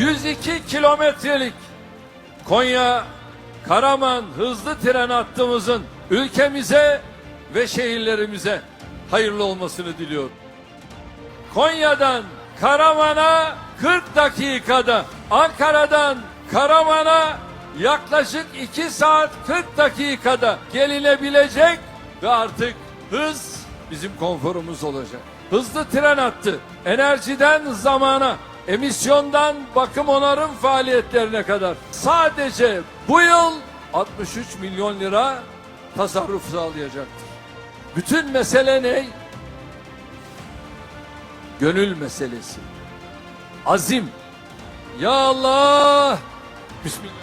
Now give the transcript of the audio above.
102 kilometrelik Konya Karaman hızlı tren hattımızın ülkemize ve şehirlerimize hayırlı olmasını diliyorum. Konya'dan Karaman'a 40 dakikada, Ankara'dan Karaman'a yaklaşık 2 saat 40 dakikada gelinebilecek ve artık hız bizim konforumuz olacak. Hızlı tren hattı enerjiden zamana, emisyondan bakım onarım faaliyetlerine kadar sadece bu yıl 63 milyon lira tasarruf sağlayacaktır. Bütün mesele ne? Gönül meselesi. Azim. Ya Allah. Bismillah.